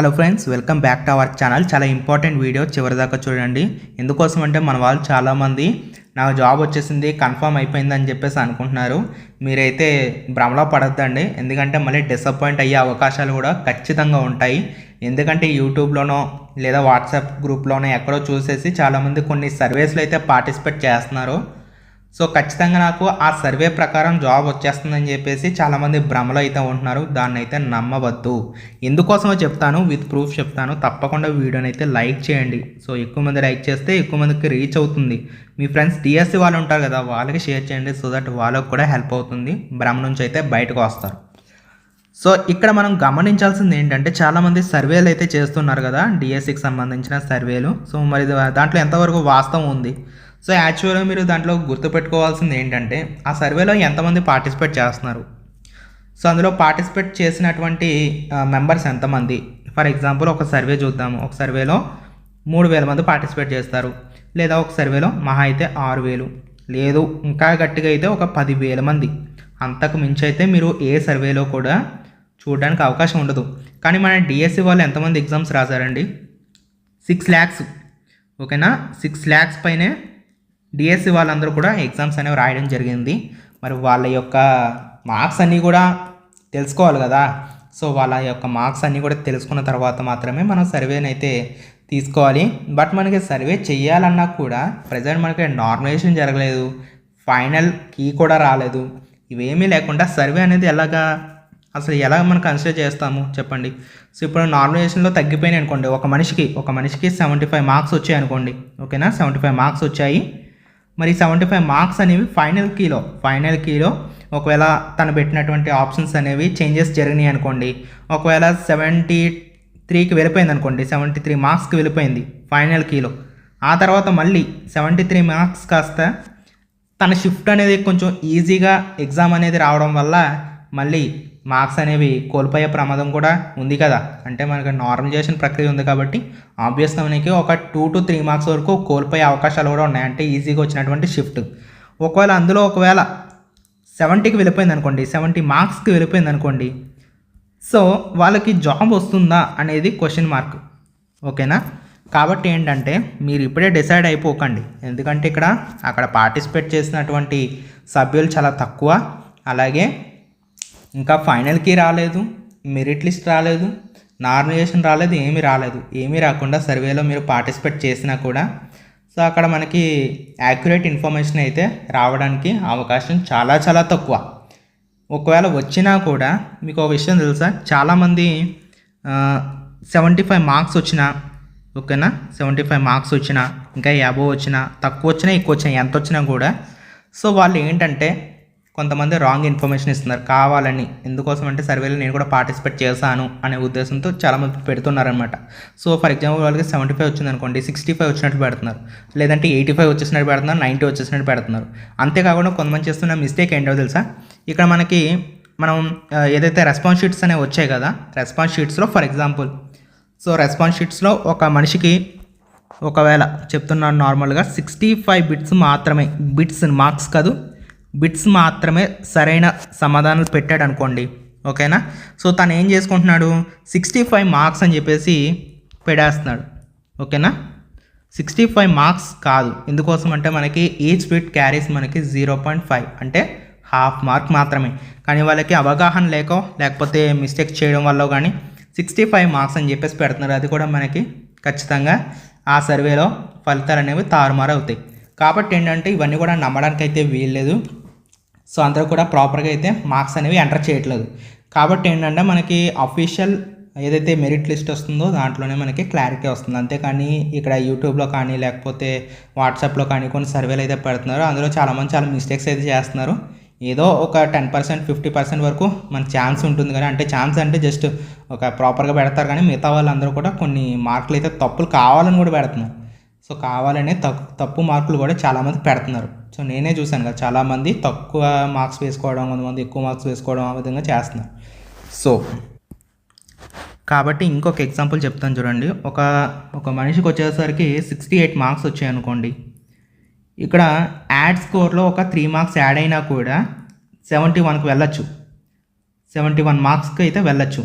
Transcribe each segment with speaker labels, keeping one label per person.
Speaker 1: Hello friends welcome back to our channel. చాలా important video చివరిదాకా చూడండి. ఎందుకోసం అంటే మన వాళ్ళు చాలామంది నాకు జాబ్ వచ్చేసింది కన్ఫర్మ్ అయిపోయిందని చెప్పేసి అనుకుంటున్నారు. మీరైతే భ్రమలో పడద్దండి. ఎందుకంటే మళ్ళీ డిసప్పాయింట్ అయ్యే అవకాశాలు కూడా ఖచ్చితంగా ఉంటాయి. ఎందుకంటే యూట్యూబ్లోనో లేదా వాట్సాప్ గ్రూప్లోనో ఎక్కడో చూసేసి చాలామంది కొన్ని సర్వీస్లు అయితే పార్టిసిపేట్ చేస్తున్నారు. సో ఖచ్చితంగా నాకు ఆ సర్వే ప్రకారం జాబ్ వచ్చేస్తుందని చెప్పేసి చాలామంది భ్రమలో అయితే ఉంటున్నారు. దాన్ని అయితే నమ్మవద్దు. ఎందుకోసమో చెప్తాను. విత్ ప్రూఫ్ చెప్తాను. తప్పకుండా వీడియోని అయితే లైక్ చేయండి. సో ఎక్కువ మంది లైక్ చేస్తే ఎక్కువ మందికి రీచ్ అవుతుంది. మీ ఫ్రెండ్స్ డిఎస్సి వాళ్ళు ఉంటారు కదా వాళ్ళకి షేర్ చేయండి. సో దట్ వాళ్ళకి కూడా హెల్ప్ అవుతుంది. భ్రమ నుంచి అయితే బయటకు వస్తారు. సో ఇక్కడ మనం గమనించాల్సింది ఏంటంటే చాలామంది సర్వేలు అయితే చేస్తున్నారు కదా డిఎస్సికి సంబంధించిన సర్వేలు. సో మరి దాంట్లో ఎంతవరకు వాస్తవం ఉంది? సో యాక్చువల్గా మీరు దాంట్లో గుర్తుపెట్టుకోవాల్సింది ఏంటంటే ఆ సర్వేలో ఎంతమంది పార్టిసిపేట్ చేస్తున్నారు? సో అందులో పార్టిసిపేట్ చేసినటువంటి మెంబర్స్ ఎంతమంది? ఫర్ ఎగ్జాంపుల్ ఒక సర్వే చూద్దాము. ఒక సర్వేలో మూడు వేల మంది పార్టిసిపేట్ చేస్తారు. లేదా ఒక సర్వేలో మహా అయితే ఆరు వేలు. లేదు ఇంకా గట్టిగా అయితే ఒక పదివేల మంది. అంతకు మించి అయితే మీరు ఏ సర్వేలో కూడా చూడడానికి అవకాశం ఉండదు. కానీ మన డిఎస్సి వాళ్ళు ఎంతమంది ఎగ్జామ్స్ రాశారండి? సిక్స్ ల్యాక్స్. ఓకేనా? సిక్స్ ల్యాక్స్ పైనే డిఎస్సి వాళ్ళందరూ కూడా ఎగ్జామ్స్ అనేవి రాయడం జరిగింది. మరి వాళ్ళ యొక్క మార్క్స్ అన్నీ కూడా తెలుసుకోవాలి కదా. సో వాళ్ళ యొక్క మార్క్స్ అన్నీ కూడా తెలుసుకున్న తర్వాత మాత్రమే మనం సర్వేని అయితే తీసుకోవాలి. బట్ మనకి సర్వే చేయాలన్నా కూడా ప్రజెంట్ మనకి నార్మలైజేషన్ జరగలేదు. ఫైనల్ కీ కూడా రాలేదు. ఇవేమీ లేకుండా సర్వే అనేది ఎలాగా అసలు ఎలా మనం కన్సిడర్ చేస్తాము చెప్పండి? సో ఇప్పుడు నార్మలైజేషన్లో తగ్గిపోయినాయి అనుకోండి. ఒక మనిషికి ఒక మనిషికి సెవెంటీ ఫైవ్ మార్క్స్ వచ్చాయి అనుకోండి. ఓకేనా సెవెంటీ ఫైవ్ మార్క్స్ వచ్చాయి. మరి సెవెంటీ ఫైవ్ మార్క్స్ అనేవి ఫైనల్ కీలో ఫైనల్ కీలో ఒకవేళ తను పెట్టినటువంటి ఆప్షన్స్ అనేవి చేంజెస్ జరిగినాయి అనుకోండి. ఒకవేళ సెవెంటీ త్రీకి వెళ్ళిపోయింది అనుకోండి. సెవెంటీ త్రీ మార్క్స్కి వెళ్ళిపోయింది ఫైనల్ కీలో ఆ తర్వాత మళ్ళీ సెవెంటీ త్రీ మార్క్స్ కాస్త తన షిఫ్ట్ అనేది కొంచెం ఈజీగా ఎగ్జామ్ అనేది రావడం వల్ల మళ్ళీ మార్క్స్ అనేవి కోల్పోయే ప్రమాదం కూడా ఉంది కదా. అంటే మనకి నార్మలైజేషన్ ప్రక్రియ ఉంది కాబట్టి ఆబ్వియస్గా మనకి ఒక టూ టు త్రీ మార్క్స్ వరకు కోల్పోయే అవకాశాలు కూడా ఉన్నాయి. అంటే ఈజీగా వచ్చినటువంటి షిఫ్ట్ ఒకవేళ అందులో ఒకవేళ సెవెంటీకి వెళ్ళిపోయింది అనుకోండి సెవెంటీ మార్క్స్కి వెళ్ళిపోయింది అనుకోండి సో వాళ్ళకి జాబ్ వస్తుందా అనేది క్వశ్చన్ మార్క్ ఓకేనా కాబట్టి ఏంటంటే మీరు ఇప్పుడే డిసైడ్ అయిపోకండి. ఎందుకంటే ఇక్కడ అక్కడ పార్టిసిపేట్ చేసినటువంటి సభ్యులు చాలా తక్కువ. అలాగే ఇంకా ఫైనల్కి రాలేదు మెరిట్ లిస్ట్ రాలేదు నామినేషన్ రాలేదు ఏమీ రాలేదు. ఏమీ రాకుండా సర్వేలో మీరు పార్టిసిపేట్ చేసినా కూడా సో అక్కడ మనకి యాక్యురేట్ ఇన్ఫర్మేషన్ అయితే రావడానికి అవకాశం చాలా చాలా తక్కువ. ఒకవేళ వచ్చినా కూడా మీకు ఒక విషయం తెలుసా? చాలామంది సెవెంటీ ఫైవ్ మార్క్స్ వచ్చినా ఓకేనా? సెవెంటీ ఫైవ్ మార్క్స్ వచ్చినా ఇంకా యాభై వచ్చినా తక్కువ వచ్చినా ఎక్కువ వచ్చినా ఎంత వచ్చినా కూడా సో వాళ్ళు ఏంటంటే కొంతమంది రాంగ్ ఇన్ఫర్మేషన్ ఇస్తున్నారు. కావాలని. ఎందుకోసం అంటే సర్వేలో నేను కూడా పార్టిసిపేట్ చేశాను అనే ఉద్దేశంతో చాలామంది పెడుతున్నారనమాట సో ఫర్ ఎగ్జాంపుల్ వాళ్ళకి సెవెంటీ ఫైవ్ వచ్చింది అనుకోండి సిక్స్టీ ఫైవ్ వచ్చినట్టు పెడుతున్నారు. లేదంటే ఎయిటీ ఫైవ్ వచ్చేసినట్టు పెడుతున్నారు నైంటీ వచ్చేసినట్టు పెడుతున్నారు. అంతేకాకుండా కొంతమంది చేస్తున్న మిస్టేక్ ఏంటో తెలుసా? ఇక్కడ మనకి మనం ఏదైతే రెస్పాన్స్ షీట్స్ అనేవి వచ్చాయి కదా రెస్పాన్స్ షీట్స్లో ఫర్ ఎగ్జాంపుల్ సో రెస్పాన్స్ షీట్స్లో ఒక మనిషికి ఒకవేళ చెప్తున్నాను నార్మల్గా సిక్స్టీ ఫైవ్ బిట్స్ మాత్రమే బిట్స్ మార్క్స్ కాదు బిట్స్ మాత్రమే సరైన సమాధానాలు పెట్టాడు అనుకోండి ఓకేనా? సో తను ఏం చేసుకుంటున్నాడు? సిక్స్టీ ఫైవ్ మార్క్స్ అని చెప్పేసి పెడేస్తున్నాడు ఓకేనా? సిక్స్టీ ఫైవ్ మార్క్స్ కాదు. ఎందుకోసం అంటే మనకి ఈచ్ బిట్ క్యారీస్ మనకి జీరో పాయింట్ ఫైవ్ అంటే హాఫ్ మార్క్ మాత్రమే. కానీ వాళ్ళకి అవగాహన లేకో లేకపోతే మిస్టేక్ చేయడం వల్ల కానీ సిక్స్టీ ఫైవ్ మార్క్స్ అని చెప్పేసి పెడుతున్నారు. అది కూడా మనకి ఖచ్చితంగా ఆ సర్వేలో ఫలితాలు అనేవి తారుమారు అవుతాయి. కాబట్టి ఏంటంటే ఇవన్నీ కూడా నమ్మడానికి అయితే వీల్లేదు. సో అందరూ కూడా ప్రాపర్గా అయితే మార్క్స్ అనేవి ఎంటర్ చేయట్లేదు. కాబట్టి ఏంటంటే మనకి అఫీషియల్ ఏదైతే మెరిట్ లిస్ట్ వస్తుందో దాంట్లోనే మనకి క్లారిటీ వస్తుంది. అంతేకాని ఇక్కడ యూట్యూబ్లో కానీ లేకపోతే వాట్సాప్లో కానీ కొన్ని సర్వేలు అయితే పెడుతున్నారు. అందులో చాలామంది చాలా మిస్టేక్స్ అయితే చేస్తున్నారు. ఏదో ఒక టెన్ పర్సెంట్ ఫిఫ్టీ పర్సెంట్ వరకు మన ఛాన్స్ ఉంటుంది కానీ అంటే ఛాన్స్ అంటే జస్ట్ ఒక ప్రాపర్గా పెడతారు కానీ మిగతా వాళ్ళందరూ కూడా కొన్ని మార్కులు అయితే తప్పులు కావాలని కూడా పెడుతున్నారు. సో కావాలనే తప్పు తప్పు మార్కులు కూడా చాలామంది పెడుతున్నారు. సో నేనే చూశాను కదా చాలామంది తక్కువ మార్క్స్ వేసుకోవడం కొంతమంది ఎక్కువ మార్క్స్ వేసుకోవడం ఆ విధంగా చేస్తున్నారు. సో కాబట్టి ఇంకొక ఎగ్జాంపుల్ చెప్తాను చూడండి. ఒక ఒక మనిషికి వచ్చేసరికి సిక్స్టీ ఎయిట్ మార్క్స్ వచ్చాయి అనుకోండి. ఇక్కడ యాడ్ స్కోర్లో ఒక త్రీ మార్క్స్ యాడ్ అయినా కూడా సెవెంటీ వన్కి వెళ్ళచ్చు. సెవెంటీ వన్ మార్క్స్కి అయితే వెళ్ళచ్చు.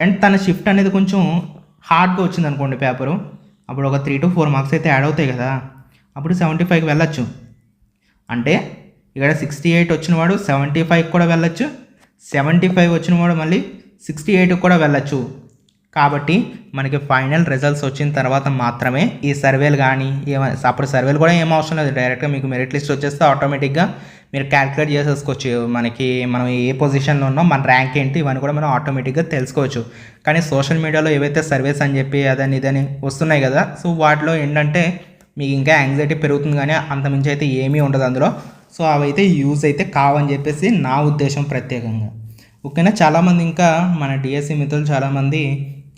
Speaker 1: అండ్ తన షిఫ్ట్ అనేది కొంచెం హార్డ్గా వచ్చింది అనుకోండి పేపరు అప్పుడు ఒక త్రీ టు ఫోర్ మార్క్స్ అయితే యాడ్ అవుతాయి కదా. అప్పుడు సెవెంటీ ఫైవ్కి వెళ్ళొచ్చు. అంటే ఇక్కడ సిక్స్టీ ఎయిట్ వచ్చినవాడు సెవెంటీ ఫైవ్ కూడా వెళ్ళొచ్చు. సెవెంటీ ఫైవ్ వచ్చినవాడు మళ్ళీ సిక్స్టీ ఎయిట్కి కూడా వెళ్ళొచ్చు. కాబట్టి మనకి ఫైనల్ రిజల్ట్స్ వచ్చిన తర్వాత మాత్రమే ఈ సర్వేలు కానీ ఏమైనా అప్పుడు సర్వేలు కూడా ఏం అవసరం లేదు. డైరెక్ట్గా మీకు మెరిట్ లిస్ట్ వచ్చేస్తే ఆటోమేటిక్గా మీరు క్యాలిక్యులేట్ చేసేసుకోవచ్చు. మనకి మనం ఏ పొజిషన్లో ఉన్నాం మన ర్యాంక్ ఏంటి ఇవన్నీ కూడా మనం ఆటోమేటిక్గా తెలుసుకోవచ్చు. కానీ సోషల్ మీడియాలో ఏవైతే సర్వేస్ అని చెప్పి అదని ఇదని వస్తున్నాయి కదా సో వాటిలో ఏంటంటే మీకు ఇంకా యాంగ్జైటీ పెరుగుతుంది కానీ అంతమించి అయితే ఏమీ ఉండదు అందులో. సో అవైతే యూజ్ అయితే కావని చెప్పేసి నా ఉద్దేశం ప్రత్యేకంగా. ఓకేనా? చాలామంది ఇంకా మన డిఎస్సి మిత్రులు చాలామంది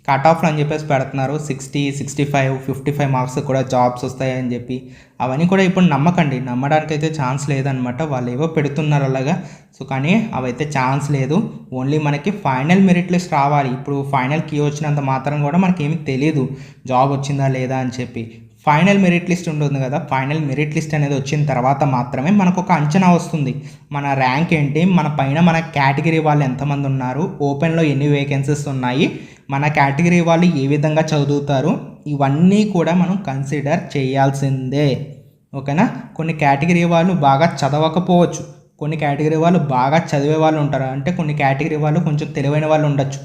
Speaker 1: కట్ ఆఫ్ అని చెప్పేసి పెడుతున్నారు. Sixty sixty five fifty five marks కూడా జాబ్స్ వస్తాయని చెప్పి. అవన్నీ కూడా ఇప్పుడు నమ్మకండి. నమ్మడానికి అయితే ఛాన్స్ లేదనమాట వాళ్ళు ఏవో పెడుతున్నారు అలాగా. సో కానీ అవైతే ఛాన్స్ లేదు. ఓన్లీ మనకి ఫైనల్ మెరిట్ లిస్ట్ రావాలి. ఇప్పుడు ఫైనల్ కీ వచ్చినంత మాత్రం కూడా మనకి తెలియదు జాబ్ వచ్చిందా లేదా అని చెప్పి. ఫైనల్ మెరిట్ లిస్ట్ ఉంటుంది కదా ఫైనల్ మెరిట్ లిస్ట్ అనేది వచ్చిన తర్వాత మాత్రమే మనకు ఒక అంచనా వస్తుంది. మన ర్యాంక్ ఏంటి? మన పైన మన కేటగిరీ వాళ్ళు ఎంతమంది ఉన్నారు? ఓపెన్లో ఎన్ని వేకెన్సీస్ ఉన్నాయి? మన కేటగిరీ వాళ్ళు ఏ విధంగా చదువుతారు? ఇవన్నీ కూడా మనం కన్సిడర్ చేయాల్సిందే. ఓకేనా? కొన్ని కేటగిరీ వాళ్ళు బాగా చదవకపోవచ్చు. కొన్ని కేటగిరీ వాళ్ళు బాగా చదివే వాళ్ళు ఉంటారు. అంటే కొన్ని కేటగిరీ వాళ్ళు కొంచెం తెలివైన వాళ్ళు ఉండొచ్చు.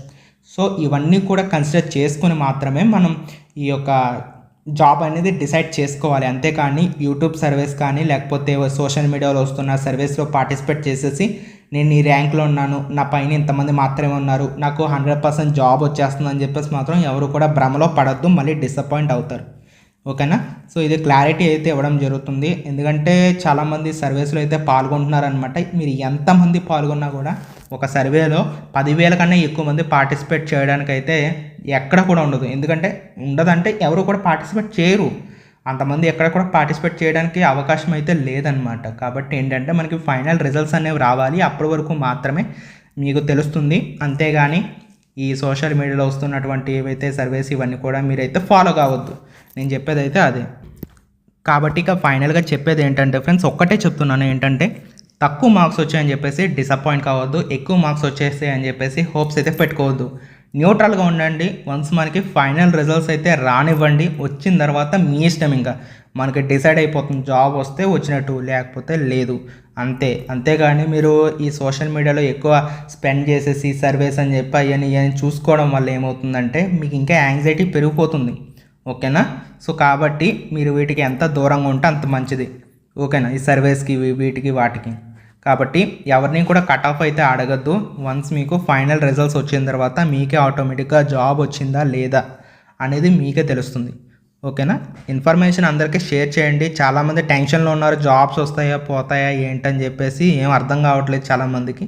Speaker 1: సో ఇవన్నీ కూడా కన్సిడర్ చేసుకొని మాత్రమే మనం ఈ యొక్క జాబ్ అనేది డిసైడ్ చేసుకోవాలి. అంతేకాని యూట్యూబ్ సర్వీస్ కానీ లేకపోతే సోషల్ మీడియాలో వస్తున్న సర్వీస్లో పార్టిసిపేట్ చేసేసి నేను ఈ ర్యాంక్లో ఉన్నాను నా పైన ఇంతమంది మాత్రమే ఉన్నారు నాకు హండ్రెడ్ పర్సెంట్ జాబ్ వచ్చేస్తుంది అని చెప్పేసి మాత్రం ఎవరు కూడా భ్రమలో పడద్దు మళ్ళీ డిసప్పాయింట్ అవుతారు. ఓకేనా? సో ఇది క్లారిటీ అయితే ఇవ్వడం జరుగుతుంది. ఎందుకంటే చాలామంది సర్వీస్లో అయితే పాల్గొంటున్నారనమాట మీరు ఎంతమంది పాల్గొన్నా కూడా ఒక సర్వేలో పదివేల కన్నా ఎక్కువ మంది పార్టిసిపేట్ చేయడానికి అయితే ఎక్కడ కూడా ఉండదు. ఎందుకంటే ఉండదంటే ఎవరు కూడా పార్టిసిపేట్ చేయరు. అంతమంది ఎక్కడ కూడా పార్టిసిపేట్ చేయడానికి అవకాశం అయితే లేదనమాట కాబట్టి ఏంటంటే మనకి ఫైనల్ రిజల్ట్స్ అనేవి రావాలి. అప్పటి వరకు మాత్రమే మీకు తెలుస్తుంది. అంతేగాని ఈ సోషల్ మీడియాలో వస్తున్నటువంటి ఏవైతే సర్వేస్ ఇవన్నీ కూడా మీరైతే ఫాలో కావద్దు. నేను చెప్పేది అయితే అదే. కాబట్టి ఇక ఫైనల్గా చెప్పేది ఏంటంటే ఫ్రెండ్స్ ఒక్కటే చెప్తున్నాను ఏంటంటే తక్కువ మార్క్స్ వచ్చాయని చెప్పేసి డిసప్పాయింట్ కావద్దు ఎక్కువ మార్క్స్ వచ్చేస్తాయి అని చెప్పేసి హోప్స్ అయితే పెట్టుకోవద్దు. న్యూట్రల్గా ఉండండి వన్స్ మనకి ఫైనల్ రిజల్ట్స్ అయితే రానివ్వండి వచ్చిన తర్వాత మీ ఇష్టం ఇంకా. మనకి డిసైడ్ అయిపోతుంది జాబ్ వస్తే వచ్చినట్టు లేకపోతే లేదు. అంతే. అంతేగాని మీరు ఈ సోషల్ మీడియాలో ఎక్కువ స్పెండ్ చేసేసి సర్వేస్ అని చెప్పి అవన్నీ ఇవన్నీ చూసుకోవడం వల్ల ఏమవుతుందంటే మీకు ఇంకా యాంగ్జైటీ పెరిగిపోతుంది. ఓకేనా? సో కాబట్టి మీరు వీటికి ఎంత దూరంగా ఉంటే అంత మంచిది. ఓకేనా? ఈ సర్వేస్కి వీటికి వాటికి. కాబట్టి ఎవరిని కూడా కట్ ఆఫ్ అయితే అడగద్దు వన్స్ మీకు ఫైనల్ రిజల్ట్స్ వచ్చిన తర్వాత మీకే ఆటోమేటిక్గా జాబ్ వచ్చిందా లేదా అనేది మీకే తెలుస్తుంది. ఓకేనా ఇన్ఫర్మేషన్ అందరికీ షేర్ చేయండి. చాలామంది టెన్షన్లో ఉన్నారు. జాబ్స్ వస్తాయా? పోతాయా? ఏంటని చెప్పేసి ఏం అర్థం కావట్లేదు చాలామందికి.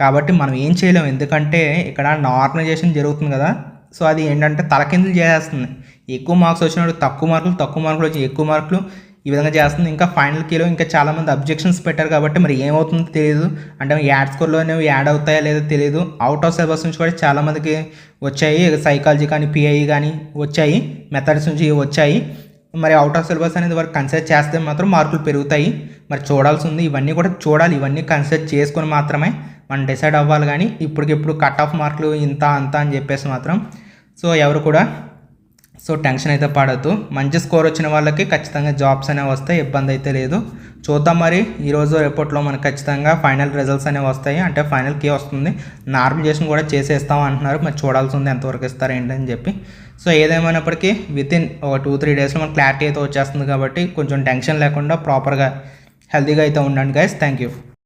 Speaker 1: కాబట్టి మనం ఏం చేయలేం. ఎందుకంటే ఇక్కడ నార్మలైజేషన్ జరుగుతుంది కదా. సో అది ఏంటంటే తలకిందులు చేసేస్తుంది. ఎక్కువ మార్క్స్ వచ్చినప్పుడు తక్కువ మార్కులు తక్కువ మార్కులు వచ్చి ఎక్కువ మార్కులు. ఈ విధంగా చేస్తుంది. ఇంకా ఫైనల్ కీలో ఇంకా చాలామంది అబ్జెక్షన్స్ పెట్టారు కాబట్టి మరి ఏమవుతుందో తెలియదు అంటే యాడ్ స్కోర్లోనే యాడ్ అవుతాయా లేదో తెలియదు అవుట్ ఆఫ్ సిలబస్ నుంచి కూడా చాలామందికి వచ్చాయి. సైకాలజీ కానీ పిఐ కానీ వచ్చాయి. మెథడ్స్ నుంచి వచ్చాయి. మరి అవుట్ ఆఫ్ సిలబస్ అనేది వారు కన్సిడర్ చేస్తే మాత్రం మార్కులు పెరుగుతాయి. మరి చూడాల్సి ఉంది. ఇవన్నీ కూడా చూడాలి. ఇవన్నీ కన్సిడర్ చేసుకొని మాత్రమే మనం డిసైడ్ అవ్వాలి కానీ ఇప్పటికిప్పుడు కట్ ఆఫ్ మార్కులు ఇంత అంత అని చెప్పేసి మాత్రం. సో ఎవరు కూడా సో టెన్షన్ అయితే పడద్దు. మంచి స్కోర్ వచ్చిన వాళ్ళకి ఖచ్చితంగా జాబ్స్ అనేవి వస్తాయి ఇబ్బంది అయితే లేదు. చూద్దాం మరి ఈరోజు రిపోర్ట్లో మనకు ఖచ్చితంగా ఫైనల్ రిజల్ట్స్ అనేవి వస్తాయి. అంటే ఫైనల్ కీ వస్తుంది. నార్మలైజేషన్ కూడా చేసేస్తాం అంటున్నారు. మరి చూడాల్సి ఉంది ఎంతవరకు ఇస్తారు ఏంటని చెప్పి. సో ఏదేమైనప్పటికీ వితిన్ ఒక టూ త్రీ డేస్లో మనకు క్లారిటీ అయితే వచ్చేస్తుంది కాబట్టి కొంచెం టెన్షన్ లేకుండా ప్రాపర్గా హెల్తీగా అయితే ఉండండి గైస్ థ్యాంక్ యూ